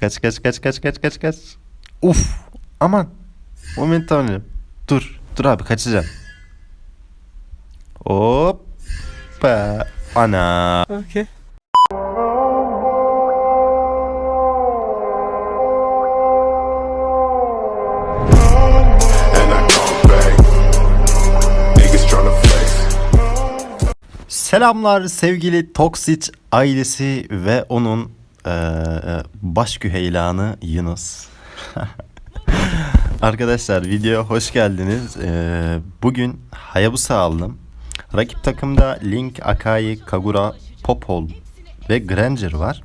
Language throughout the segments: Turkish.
Kaç kaç kaç kaç kaç kaç kaç. Uf. Aman. Momentanım. Dur. Dur abi kaçacağım. Hoppa. Ana. Okay. Selamlar sevgili Toxic ailesi ve onun eee baş güheylanı Yunus. Arkadaşlar videoya hoş geldiniz. Eee, bugün Hayabusa aldım. Rakip takımda Link, Akai, Kagura, Popol ve Granger var.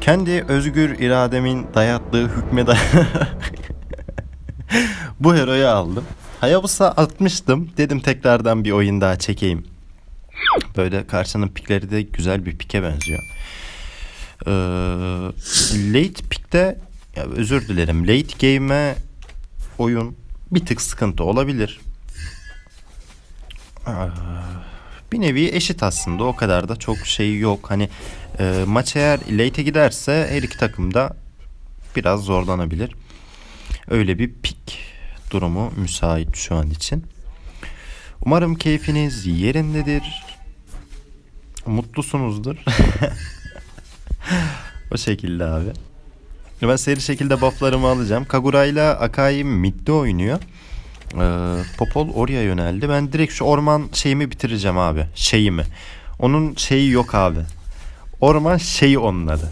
Kendi özgür irademin dayattığı hükme day- Bu heroyu aldım. Hayabusa atmıştım. Dedim tekrardan bir oyun daha çekeyim. Böyle karşının pikleri de güzel bir pike benziyor. Ee, late pick'te ya özür dilerim. Late game'e oyun bir tık sıkıntı olabilir. Ee, bir nevi eşit aslında. O kadar da çok şey yok. Hani e, maç eğer late'e giderse her iki takım da biraz zorlanabilir. Öyle bir pik durumu müsait şu an için. Umarım keyfiniz yerindedir. Mutlusunuzdur. o şekilde abi. Ben seri şekilde bufflarımı alacağım. Kagura ile Akai midde oynuyor. Ee, Popol oraya yöneldi. Ben direkt şu orman şeyimi bitireceğim abi. Şeyimi. Onun şeyi yok abi. Orman şeyi onun adı.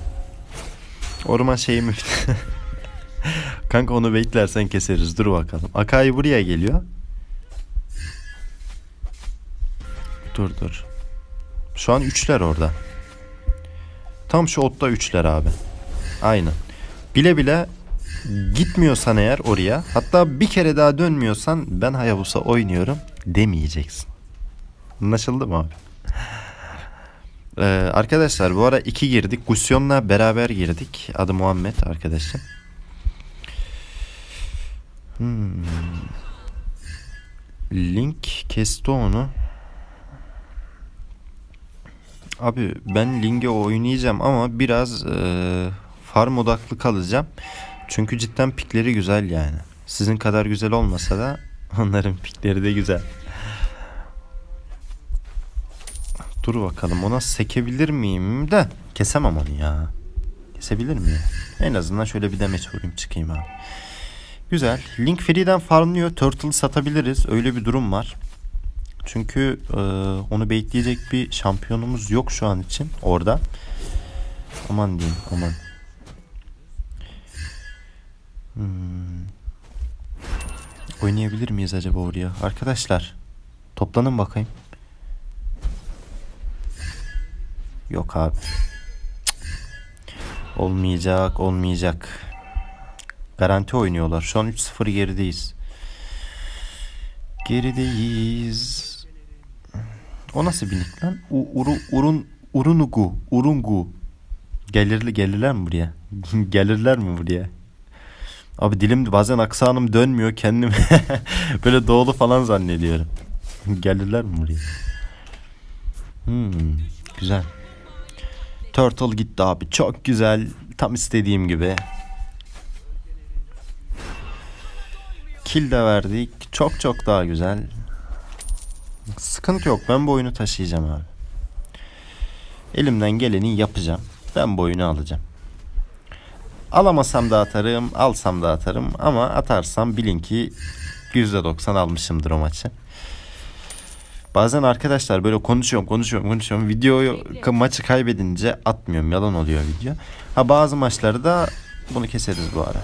Orman şeyimi Kanka onu beklersen keseriz. Dur bakalım. Akai buraya geliyor. Dur dur. Şu an üçler orada. Tam şu otta üçler abi. Aynen. Bile bile gitmiyorsan eğer oraya hatta bir kere daha dönmüyorsan ben Hayabusa oynuyorum demeyeceksin. Anlaşıldı mı abi? Ee, arkadaşlar bu ara iki girdik. Gusyon'la beraber girdik. Adı Muhammed arkadaşım. Hmm. Link kesti onu. Abi ben Link'e oynayacağım ama biraz eee, farm odaklı kalacağım. Çünkü cidden pikleri güzel yani. Sizin kadar güzel olmasa da onların pikleri de güzel. Dur bakalım ona sekebilir miyim de kesemem onu ya. Kesebilir miyim? En azından şöyle bir demeç vurayım çıkayım abi. Güzel. Link Free'den farmlıyor. Turtle satabiliriz. Öyle bir durum var. Çünkü e, onu bekleyecek bir şampiyonumuz yok şu an için orada. Aman diyeyim aman. Hmm. Oynayabilir miyiz acaba oraya? Arkadaşlar toplanın bakayım. Yok abi. Olmayacak olmayacak. Garanti oynuyorlar. Şu an 3-0 gerideyiz. Gerideyiz. O nasıl bir nick lan? U, uru, urun, urunugu. Urungu. Gelirli gelirler mi buraya? gelirler mi buraya? Abi dilim bazen aksanım dönmüyor kendim böyle doğulu falan zannediyorum. gelirler mi buraya? Hmm, güzel. Turtle gitti abi. Çok güzel. Tam istediğim gibi. Kill de verdik. Çok çok daha güzel. Sıkıntı yok. Ben bu oyunu taşıyacağım abi. Elimden geleni yapacağım. Ben bu oyunu alacağım. Alamasam da atarım, alsam da atarım ama atarsam bilin ki %90 almışımdır o maçı. Bazen arkadaşlar böyle konuşuyorum, konuşuyorum, konuşuyorum. Videoyu maçı kaybedince atmıyorum. Yalan oluyor video. Ha bazı maçlarda bunu keseriz bu ara.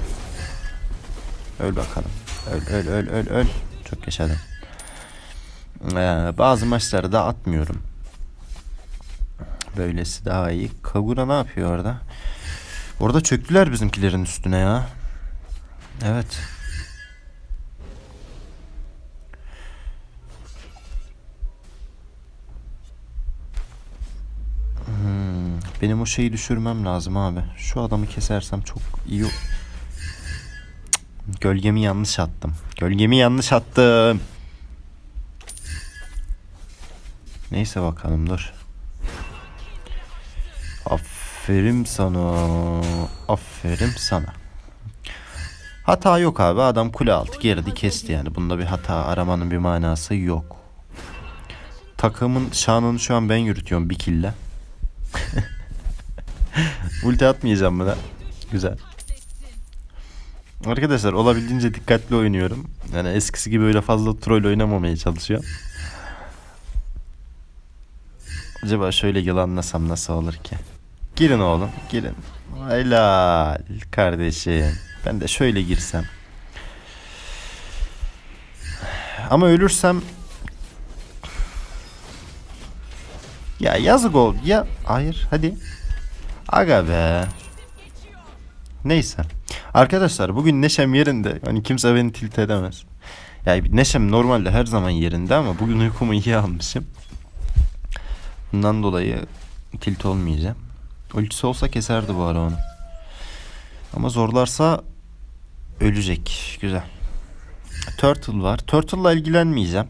Öl bakalım. Öl öl öl öl öl. Çok yaşadım. Ee, bazı maçları da atmıyorum. Böylesi daha iyi. Kagura ne yapıyor orada? Orada çöktüler bizimkilerin üstüne ya. Evet. Hmm, benim o şeyi düşürmem lazım abi. Şu adamı kesersem çok iyi. Cık, Gölgemi yanlış attım. Gölgemi yanlış attım. Neyse bakalım dur. Aferin sana. Aferin sana. Hata yok abi. Adam kule altı geridi kesti yani. Bunda bir hata aramanın bir manası yok. Takımın şanını şu an ben yürütüyorum bir kille. Ulti atmayacağım buna. Güzel. Arkadaşlar olabildiğince dikkatli oynuyorum. Yani eskisi gibi öyle fazla troll oynamamaya çalışıyorum. Acaba şöyle yılanlasam nasıl olur ki? Girin oğlum, girin. Helal kardeşim. Ben de şöyle girsem. Ama ölürsem ya yazık ol. Ya hayır hadi. Aga be. Neyse. Arkadaşlar bugün neşem yerinde. Hani kimse beni tilt edemez. Yani neşem normalde her zaman yerinde ama bugün uykumu iyi almışım. Bundan dolayı tilt olmayacağım. Ultisi olsa keserdi bu ara onu. Ama zorlarsa ölecek. Güzel. Turtle var. Turtle'la ilgilenmeyeceğim.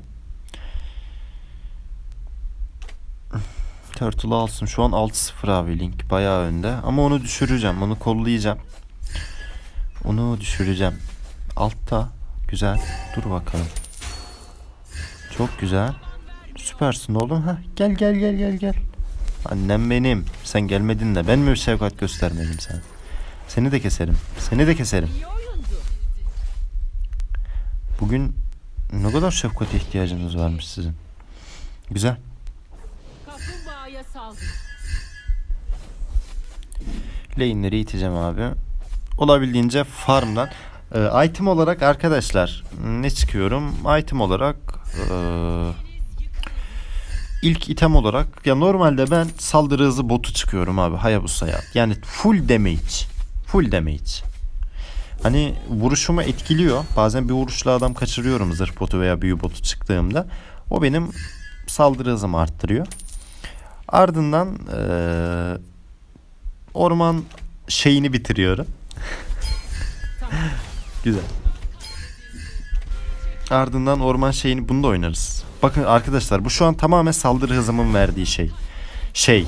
Turtle alsın. Şu an 6-0 abi Link. Bayağı önde. Ama onu düşüreceğim. Onu kollayacağım. Onu düşüreceğim. Altta. Güzel. Dur bakalım. Çok güzel. Süpersin oğlum. Heh, gel gel gel gel gel. Annem benim. Sen gelmedin de ben mi şefkat göstermedim sana? Seni de keserim. Seni de keserim. Bugün ne kadar şefkate ihtiyacınız varmış sizin. Güzel. Lane'leri iteceğim abi. Olabildiğince farmdan. Ee, item olarak arkadaşlar ne çıkıyorum? Item olarak ee, ilk item olarak ya normalde ben saldırı hızı botu çıkıyorum abi Hayabusa'ya. Yani full damage. Full damage. Hani vuruşumu etkiliyor. Bazen bir vuruşla adam kaçırıyorum zırh botu veya büyü botu çıktığımda. O benim saldırı hızımı arttırıyor. Ardından ee, orman şeyini bitiriyorum. Güzel. Ardından orman şeyini bunu da oynarız. Bakın arkadaşlar bu şu an tamamen saldırı hızımın verdiği şey. Şey.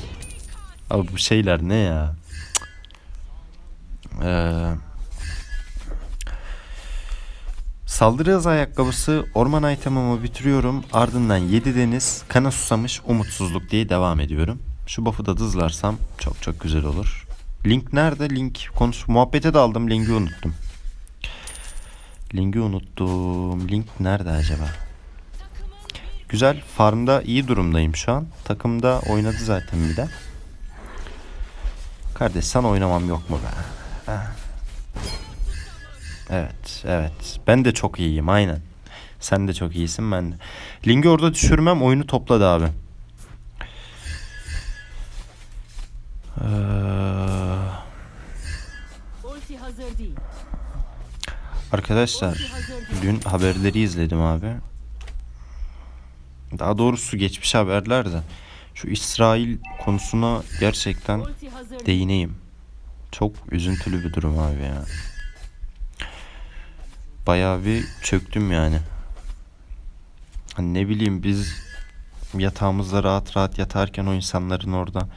Abi bu şeyler ne ya? Ee, saldırı hızı ayakkabısı orman itemımı bitiriyorum. Ardından 7 deniz kana susamış umutsuzluk diye devam ediyorum. Şu buff'ı da dızlarsam çok çok güzel olur. Link nerede? Link konusu muhabbete daldım. Link'i unuttum. Link'i unuttum. Link nerede acaba? Güzel. Farmda iyi durumdayım şu an. Takımda oynadı zaten bir de. Kardeş sana oynamam yok mu be? Heh. Evet, evet. Ben de çok iyiyim aynen. Sen de çok iyisin ben de. Link'i orada düşürmem oyunu topladı abi. Ee, Ulti hazır değil. Arkadaşlar dün haberleri izledim abi. Daha doğrusu geçmiş haberler de şu İsrail konusuna gerçekten değineyim. Çok üzüntülü bir durum abi ya. Bayağı bir çöktüm yani. Hani ne bileyim biz yatağımızda rahat rahat yatarken o insanların orada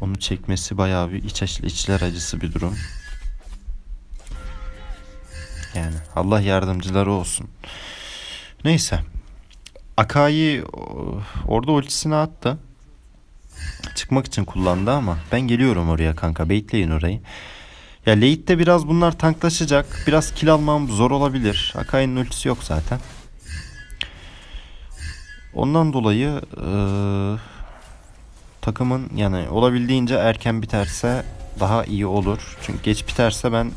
onu çekmesi bayağı bir iç içler acısı bir durum. Yani Allah yardımcıları olsun. Neyse. Akai orada ultisini attı. Çıkmak için kullandı ama ben geliyorum oraya kanka. Baitleyin orayı. Ya late'de biraz bunlar tanklaşacak. Biraz kill almam zor olabilir. Akai'nin ultisi yok zaten. Ondan dolayı eee, takımın yani olabildiğince erken biterse daha iyi olur. Çünkü geç biterse ben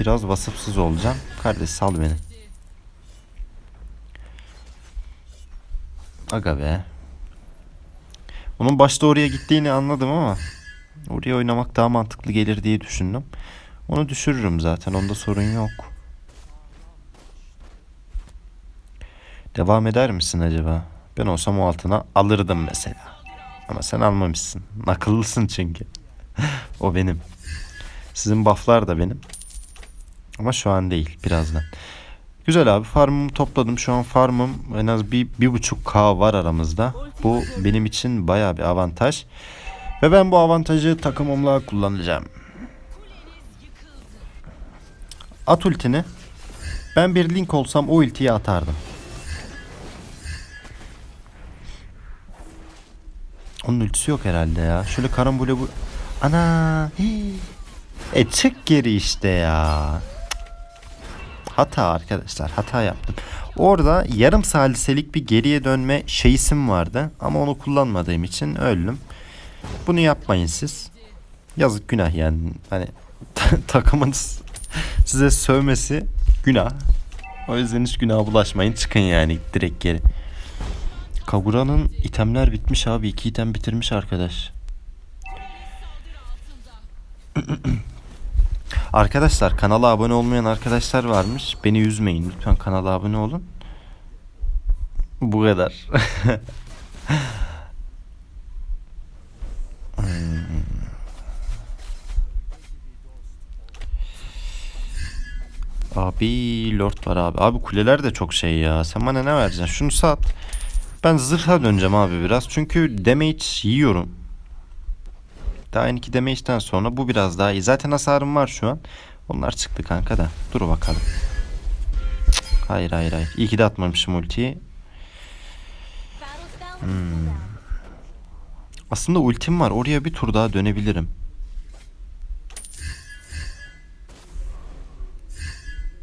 biraz vasıfsız olacağım. Kardeş sal beni. Aga be. Onun başta oraya gittiğini anladım ama oraya oynamak daha mantıklı gelir diye düşündüm. Onu düşürürüm zaten. Onda sorun yok. Devam eder misin acaba? Ben olsam o altına alırdım mesela. Ama sen almamışsın. Akıllısın çünkü. o benim. Sizin bufflar da benim. Ama şu an değil. Birazdan. Güzel abi. Farmımı topladım. Şu an farmım en az bir, bir buçuk K var aramızda. Bu benim için baya bir avantaj. Ve ben bu avantajı takımımla kullanacağım. At ultini. Ben bir link olsam o ultiyi atardım. Onun ultisi yok herhalde ya. Şöyle karambole bu... Ana! hii. E çık geri işte ya. Hata arkadaşlar hata yaptım. Orada yarım saliselik bir geriye dönme şeysim vardı. Ama onu kullanmadığım için öldüm. Bunu yapmayın siz. Yazık günah yani. Hani takımınız size sövmesi günah. O yüzden hiç günaha bulaşmayın. Çıkın yani direkt geri. Kagura'nın itemler bitmiş abi. iki item bitirmiş arkadaş. Arkadaşlar kanala abone olmayan arkadaşlar varmış. Beni üzmeyin. Lütfen kanala abone olun. Bu kadar. Abi lord var abi. Abi kuleler de çok şey ya. Sen bana ne vereceksin? Şunu sat. Ben zırha döneceğim abi biraz. Çünkü damage yiyorum. Daha iki damage'den sonra bu biraz daha iyi. Zaten hasarım var şu an. Onlar çıktı kanka da. Dur bakalım. Cık, Hayır hayır hayır. İyi ki de atmamışım ultiyi. Hmm. Aslında ultim var. Oraya bir tur daha dönebilirim.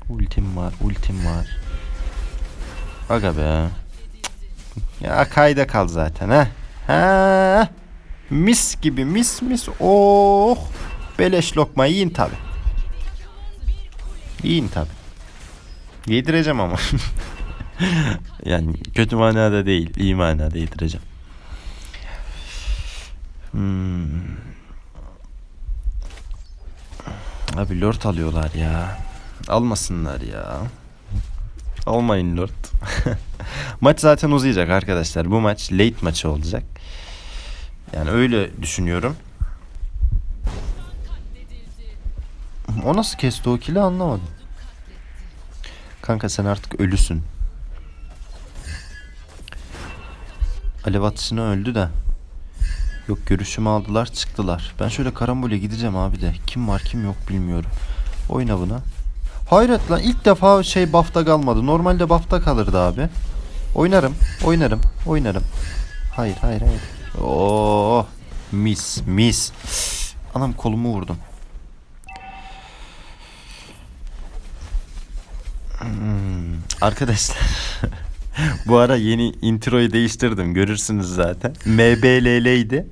Ultim var. Ultim var. Aga be. Cık. Ya kayda kal zaten ha. Ha. Mis gibi mis mis. Oh. Beleş lokma yiyin tabi. Yiyin tabi. Yedireceğim ama. yani kötü manada değil, iyi manada yedireceğim. Hmm. Abi lord alıyorlar ya. Almasınlar ya. Almayın lord. maç zaten uzayacak arkadaşlar. Bu maç late maçı olacak. Yani öyle düşünüyorum. O nasıl kesti o kili anlamadım. Kanka sen artık ölüsün. Alev atışına öldü de. Yok görüşümü aldılar çıktılar. Ben şöyle karambole gideceğim abi de. Kim var kim yok bilmiyorum. Oyna buna. Hayret lan ilk defa şey buff'ta kalmadı. Normalde buff'ta kalırdı abi. Oynarım, oynarım, oynarım. Hayır, hayır, hayır. Oo, mis, mis. Anam kolumu vurdum. Hmm, arkadaşlar bu ara yeni introyu değiştirdim görürsünüz zaten. MBLL'ydi.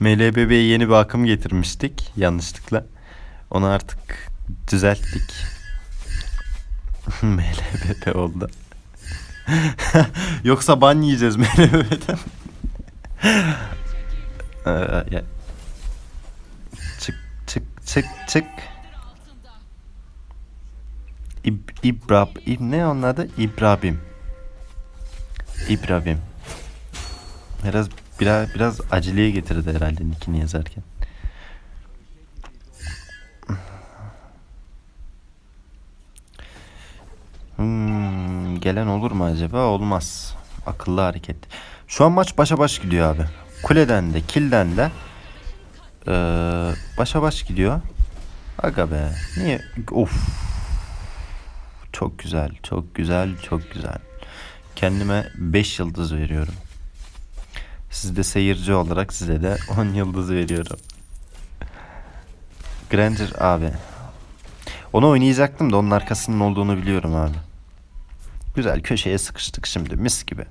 MLBB'ye yeni bir akım getirmiştik yanlışlıkla. Onu artık düzelttik. MLBB oldu. Yoksa ban yiyeceğiz MLBB'den. Ee, çık çık çık çık. İb, İbrab, İb, ne onun adı? İbrahim. İbrahim. Biraz biraz biraz aceleye getirdi herhalde nickini yazarken. Hmm, gelen olur mu acaba? Olmaz. Akıllı hareket. Şu an maç başa baş gidiyor abi. Kuleden de, kilden de ee, başa baş gidiyor. Aga be. Niye? Of. Çok güzel, çok güzel, çok güzel. Kendime 5 yıldız veriyorum. Siz de seyirci olarak size de 10 yıldız veriyorum. Granger abi. Onu oynayacaktım da onun arkasının olduğunu biliyorum abi. Güzel köşeye sıkıştık şimdi mis gibi.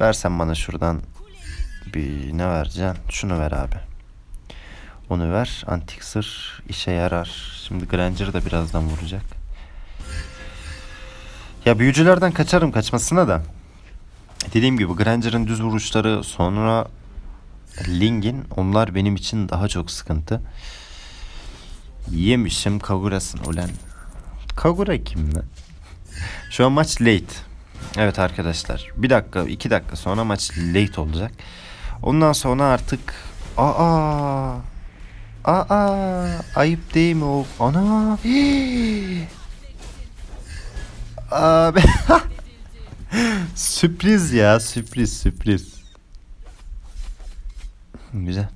Versen bana şuradan bir ne vereceksin? Şunu ver abi. Onu ver. Antik sır işe yarar. Şimdi Granger da birazdan vuracak. Ya büyücülerden kaçarım kaçmasına da. Dediğim gibi Granger'ın düz vuruşları sonra Ling'in onlar benim için daha çok sıkıntı. Yemişim Kagura'sın ulan. Kagura kim lan? Şu an maç late. Evet arkadaşlar. Bir dakika, iki dakika sonra maç late olacak. Ondan sonra artık aa aa ayıp değil mi o? Ana. hii. Abi. sürpriz ya, sürpriz, sürpriz. Güzel.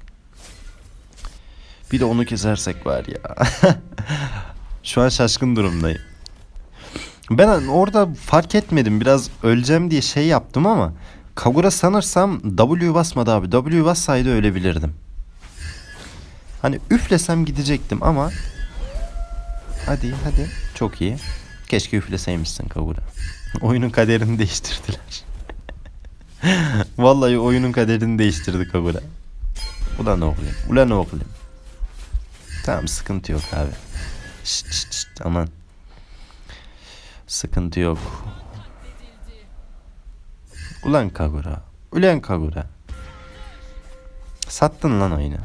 Bir de onu kesersek var ya. Şu an şaşkın durumdayım. Ben orada fark etmedim. Biraz öleceğim diye şey yaptım ama Kagura sanırsam W basmadı abi. W bassaydı ölebilirdim. Hani üflesem gidecektim ama Hadi hadi. Çok iyi. Keşke üfleseymişsin Kagura. Oyunun kaderini değiştirdiler. Vallahi oyunun kaderini değiştirdi Kagura. Ulan oğlum. Ulan oğlum. Tamam sıkıntı yok abi. Şşt şşt şşt aman. Sıkıntı yok. Ulan Kagura. Ulan Kagura. Sattın lan oyunu.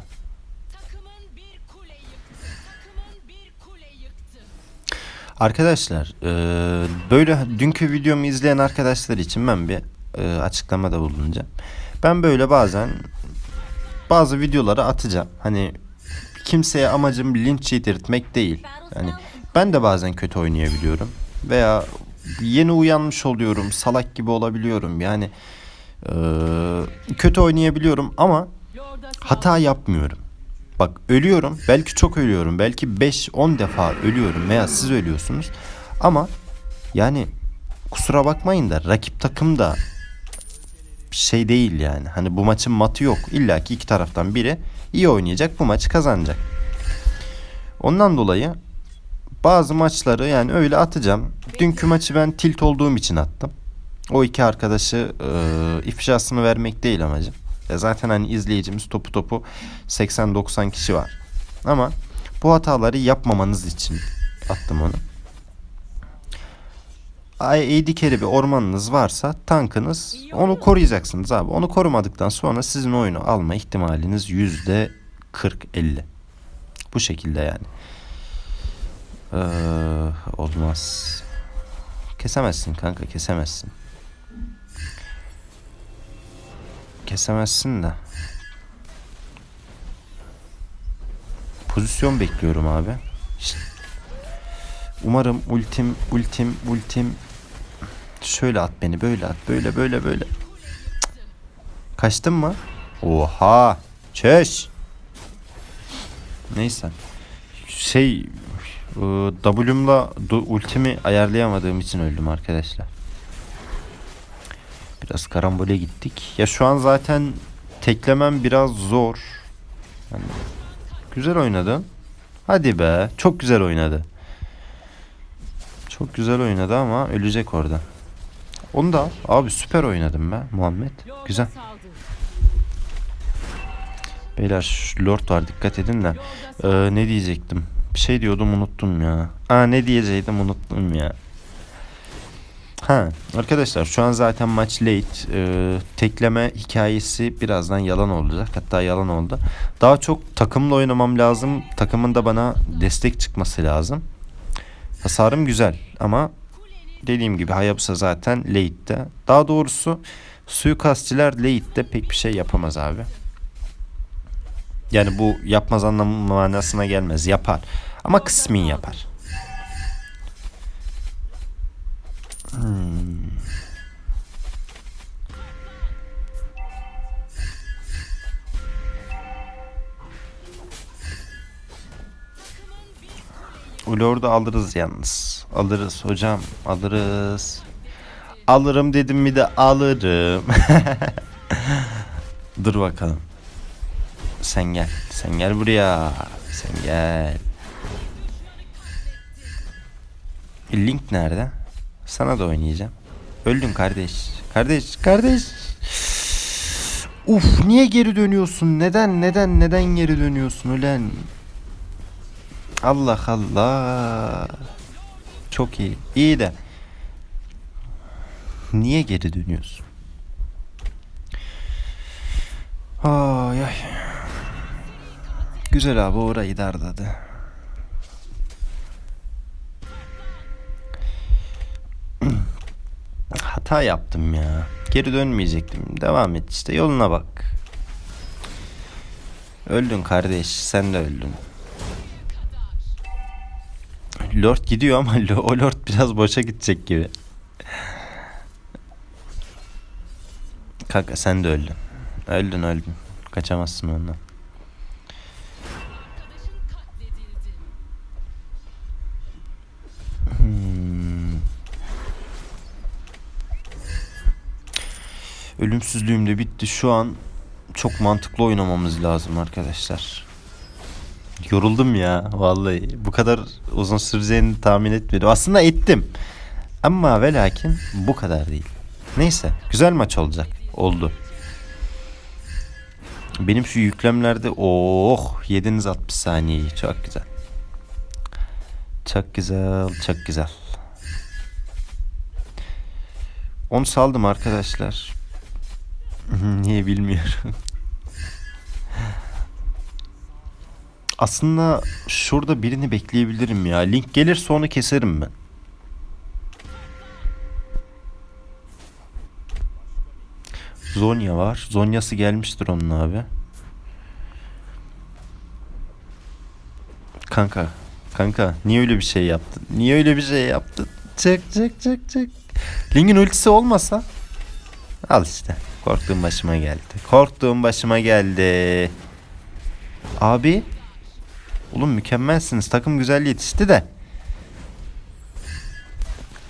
Arkadaşlar eee, böyle dünkü videomu izleyen arkadaşlar için ben bir eee, açıklamada bulunacağım. Ben böyle bazen bazı videoları atacağım. Hani kimseye amacım linç yedirtmek değil. Yani ben de bazen kötü oynayabiliyorum. Veya yeni uyanmış oluyorum. Salak gibi olabiliyorum. Yani eee, kötü oynayabiliyorum ama hata yapmıyorum. Bak ölüyorum. Belki çok ölüyorum. Belki 5-10 defa ölüyorum veya siz ölüyorsunuz. Ama yani kusura bakmayın da rakip takım da şey değil yani. Hani bu maçın matı yok. İlla ki iki taraftan biri iyi oynayacak bu maçı kazanacak. Ondan dolayı bazı maçları yani öyle atacağım. Dünkü maçı ben tilt olduğum için attım. O iki arkadaşı e, ifşasını vermek değil amacım. E zaten hani izleyicimiz topu topu 80-90 kişi var. Ama bu hataları yapmamanız için attım onu. AD carry bir ormanınız varsa tankınız onu koruyacaksınız abi. Onu korumadıktan sonra sizin oyunu alma ihtimaliniz yüzde 40-50. Bu şekilde yani. Ee, olmaz. Kesemezsin kanka kesemezsin. Kesemezsin de. Pozisyon bekliyorum abi. Umarım ultim, ultim, ultim. Şöyle at beni, böyle at, böyle, böyle, böyle. Kaçtın mı? Oha! Çeş! Neyse. Şey, W'mla du- ultimi ayarlayamadığım için öldüm arkadaşlar. Biraz karambole gittik. Ya şu an zaten teklemem biraz zor. Yani güzel oynadın. Hadi be. Çok güzel oynadı. Çok güzel oynadı ama ölecek orada. Onu da abi süper oynadım be Muhammed. Güzel. Beyler lord var dikkat edin de. Ee, ne diyecektim? Bir şey diyordum unuttum ya. Aa ne diyecektim unuttum ya. Ha arkadaşlar şu an zaten maç late. Ee, tekleme hikayesi birazdan yalan olacak. Hatta yalan oldu. Daha çok takımla oynamam lazım. Takımın da bana destek çıkması lazım. Hasarım güzel ama dediğim gibi Hayabusa zaten late'te. Daha doğrusu suikastçiler late'te pek bir şey yapamaz abi. Yani bu yapmaz anlamı manasına gelmez. Yapar. Ama kısmi yapar. Hmm. Lord'u alırız yalnız. Alırız hocam. Alırız. Alırım dedim mi de alırım. Dur bakalım. Sen gel. Sen gel buraya. Sen gel. Link nerede? Sana da oynayacağım. Öldün kardeş. Kardeş, kardeş. Uf, niye geri dönüyorsun? Neden, neden, neden geri dönüyorsun ulan? Allah Allah. Çok iyi. İyi de. Niye geri dönüyorsun? Ay ay. Güzel abi orayı darladı. Hata yaptım ya. Geri dönmeyecektim. Devam et işte yoluna bak. Öldün kardeş. Sen de öldün. Lord gidiyor ama o Lord biraz boşa gidecek gibi. Kanka sen de öldün. Öldün öldün. Kaçamazsın ondan. Ölümsüzlüğüm de bitti. Şu an çok mantıklı oynamamız lazım arkadaşlar. Yoruldum ya vallahi. Bu kadar uzun süreceğini tahmin etmedim. Aslında ettim. Ama ve lakin bu kadar değil. Neyse güzel maç olacak. Oldu. Benim şu yüklemlerde oh yediniz 60 saniyeyi çok güzel. Çok güzel çok güzel. Onu saldım arkadaşlar. Niye bilmiyorum. Aslında şurada birini bekleyebilirim ya. Link gelirse onu keserim ben. Zonya var. Zonyası gelmiştir onun abi. Kanka. Kanka niye öyle bir şey yaptın? Niye öyle bir şey yaptın? Çık çık çık çık. Link'in ultisi olmasa al işte. Korktuğum başıma geldi. Korktuğum başıma geldi. Abi. Oğlum mükemmelsiniz. Takım güzel yetişti de.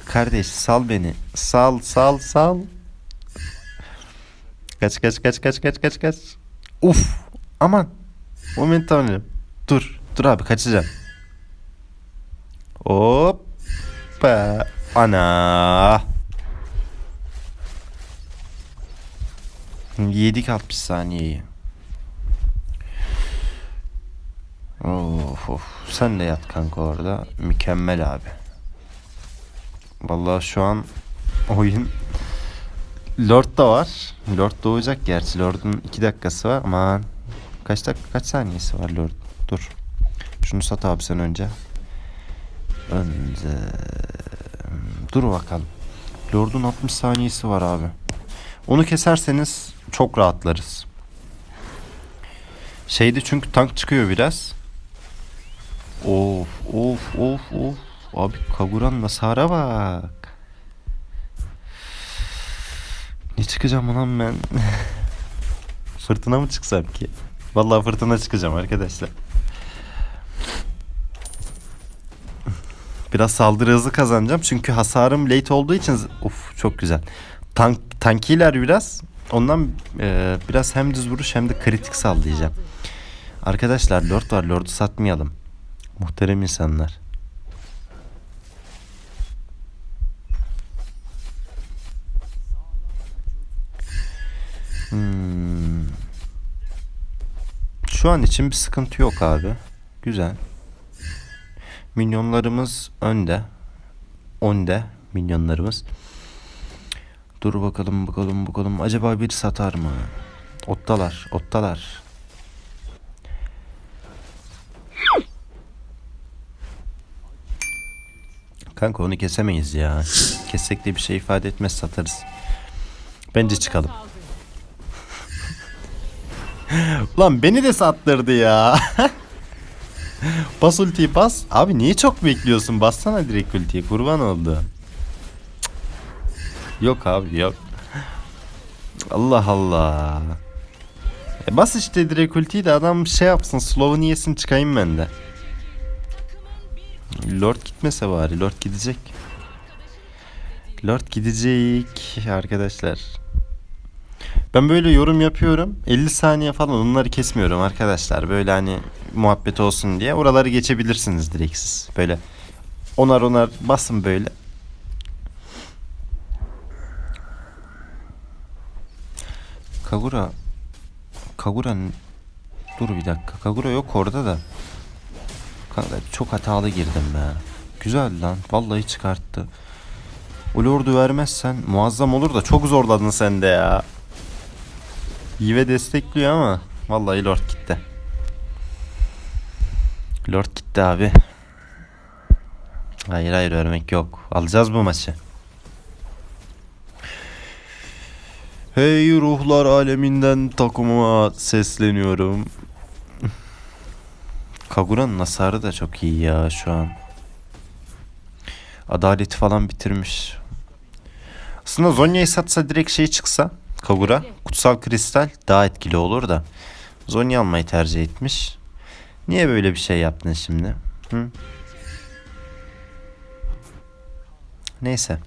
Kardeş sal beni. Sal sal sal. Kaç kaç kaç kaç kaç kaç kaç. Uf. Aman. Momentanım. Dur. Dur abi kaçacağım. Hoppa. Ana. Yedik 60 saniyeyi. Of of. Sen de yat kanka orada. Mükemmel abi. Vallahi şu an oyun Lord da var. Lord doğacak gerçi. Lord'un 2 dakikası var. Aman. Kaç dakika kaç saniyesi var Lord? Dur. Şunu sat abi sen önce. Önce. Dur bakalım. Lord'un 60 saniyesi var abi. Onu keserseniz çok rahatlarız. Şeyde çünkü tank çıkıyor biraz. Of of of of. Abi Kaguran Nasar'a bak. Ne çıkacağım lan ben? fırtına mı çıksam ki? Vallahi fırtına çıkacağım arkadaşlar. Biraz saldırı hızı kazanacağım çünkü hasarım late olduğu için uf çok güzel. Tank tankiler biraz. Ondan e, biraz hem düz vuruş hem de kritik sallayacağım. Arkadaşlar lord var lordu satmayalım. Muhterem insanlar. Hmm. Şu an için bir sıkıntı yok abi. Güzel. Minyonlarımız önde. Önde minyonlarımız. Dur bakalım bakalım bakalım. Acaba bir satar mı? Ottalar, ottalar. Kanka onu kesemeyiz ya. Kessek de bir şey ifade etmez satarız. Bence çıkalım. Ulan beni de sattırdı ya. bas ultiyi bas. Abi niye çok bekliyorsun? Bassana direkt ultiyi. Kurban oldu. Yok abi yok. Allah Allah. E bas işte direkt ultiyi de adam şey yapsın. Slow'unu yesin çıkayım ben de. Lord gitmese bari. Lord gidecek. Lord gidecek arkadaşlar. Ben böyle yorum yapıyorum. 50 saniye falan onları kesmiyorum arkadaşlar. Böyle hani muhabbet olsun diye. Oraları geçebilirsiniz direkt siz. Böyle onar onar basın böyle. Kagura Kagura n- Dur bir dakika. Kagura yok orada da. Kanka çok hatalı girdim be. Güzel lan. Vallahi çıkarttı. O lordu vermezsen muazzam olur da çok zorladın sen de ya. Yive destekliyor ama vallahi Lord gitti. Lord gitti abi. Hayır hayır vermek yok. Alacağız bu maçı. Hey ruhlar aleminden takıma sesleniyorum. Kagura'nın nasarı da çok iyi ya şu an. Adaleti falan bitirmiş. Aslında Zonya'yı satsa direkt şey çıksa Kagura kutsal kristal daha etkili olur da Zonya almayı tercih etmiş. Niye böyle bir şey yaptın şimdi? Hı? Neyse.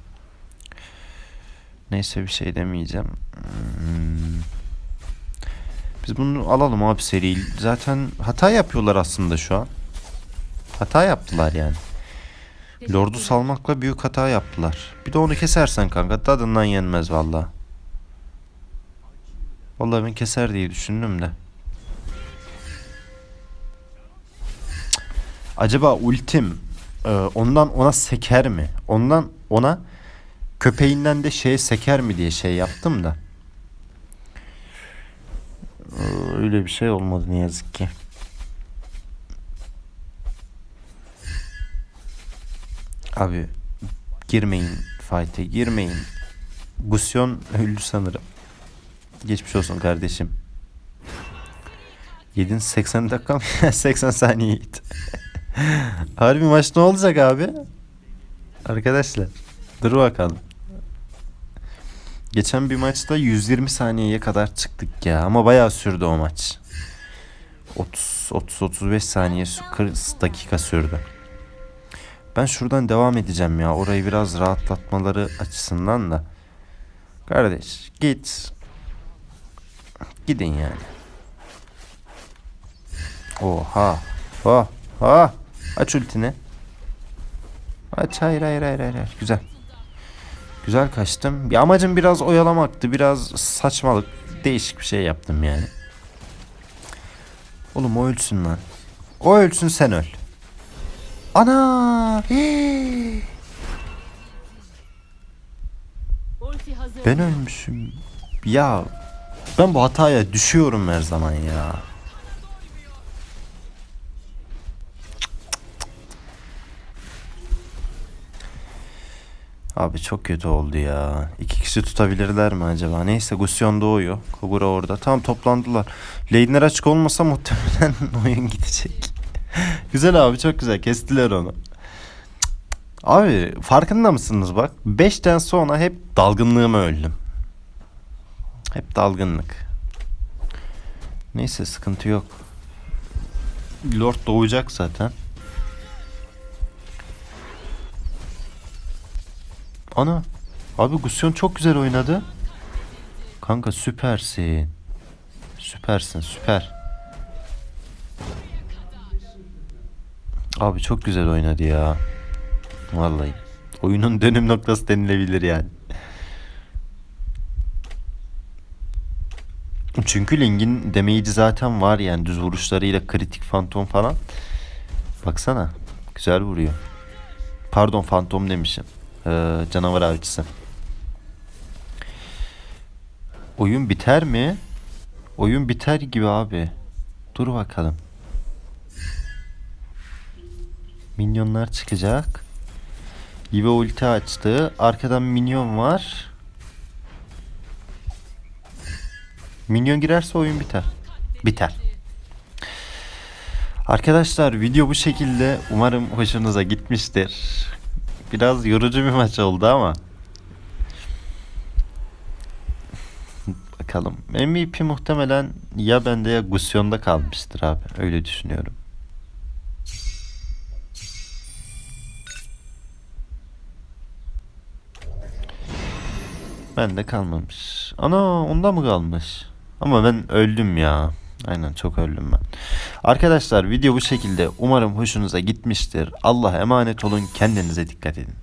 Neyse bir şey demeyeceğim. Hmm. Biz bunu alalım abi seri. Zaten hata yapıyorlar aslında şu an. Hata yaptılar yani. Lord'u salmakla büyük hata yaptılar. Bir de onu kesersen kanka tadından yenmez valla. Vallahi ben keser diye düşündüm de. Acaba ultim e, ondan ona seker mi? Ondan ona köpeğinden de şeye seker mi diye şey yaptım da. Öyle bir şey olmadı ne yazık ki. Abi girmeyin fight'e girmeyin. Gusyon öldü sanırım. Geçmiş olsun kardeşim. Yedin 80 dakika mı? 80 saniye yedi. Harbi maç ne olacak abi? Arkadaşlar dur bakalım. Geçen bir maçta 120 saniyeye kadar çıktık ya ama bayağı sürdü o maç. 30 30 35 saniye sü- 40 dakika sürdü. Ben şuradan devam edeceğim ya. Orayı biraz rahatlatmaları açısından da. Kardeş git. Gidin yani. Oha. Oh. Oh. Aç ultini. Aç hayır hayır hayır. hayır. Güzel. Güzel kaçtım. Bir amacım biraz oyalamaktı. Biraz saçmalık. Değişik bir şey yaptım yani. Oğlum o ölsün lan. O ölsün sen öl. Ana! Ben ölmüşüm. Ya ben bu hataya düşüyorum her zaman ya. Abi çok kötü oldu ya. İki kişi tutabilirler mi acaba? Neyse Gusyon doğuyor. Kogura orada. Tam toplandılar. Lane'ler açık olmasa muhtemelen oyun gidecek. güzel abi çok güzel. Kestiler onu. Abi farkında mısınız bak? 5'ten sonra hep dalgınlığıma öldüm. Hep dalgınlık. Neyse sıkıntı yok. Lord doğacak zaten. Ana. Abi Gusyon çok güzel oynadı. Kanka süpersin. Süpersin süper. Abi çok güzel oynadı ya. Vallahi. Oyunun dönüm noktası denilebilir yani. Çünkü Ling'in demeyici zaten var yani düz vuruşlarıyla kritik fantom falan. Baksana. Güzel vuruyor. Pardon fantom demişim. Ee, canavar avcısı. Oyun biter mi? Oyun biter gibi abi. Dur bakalım. Minyonlar çıkacak. Live ulti açtı. Arkadan minyon var. Minyon girerse oyun biter. Biter. Arkadaşlar video bu şekilde. Umarım hoşunuza gitmiştir. Biraz yorucu bir maç oldu ama. Bakalım. MVP muhtemelen ya bende ya Gusyon'da kalmıştır abi. Öyle düşünüyorum. Bende kalmamış. Ana onda mı kalmış? Ama ben öldüm ya. Aynen çok öldüm ben. Arkadaşlar video bu şekilde. Umarım hoşunuza gitmiştir. Allah'a emanet olun. Kendinize dikkat edin.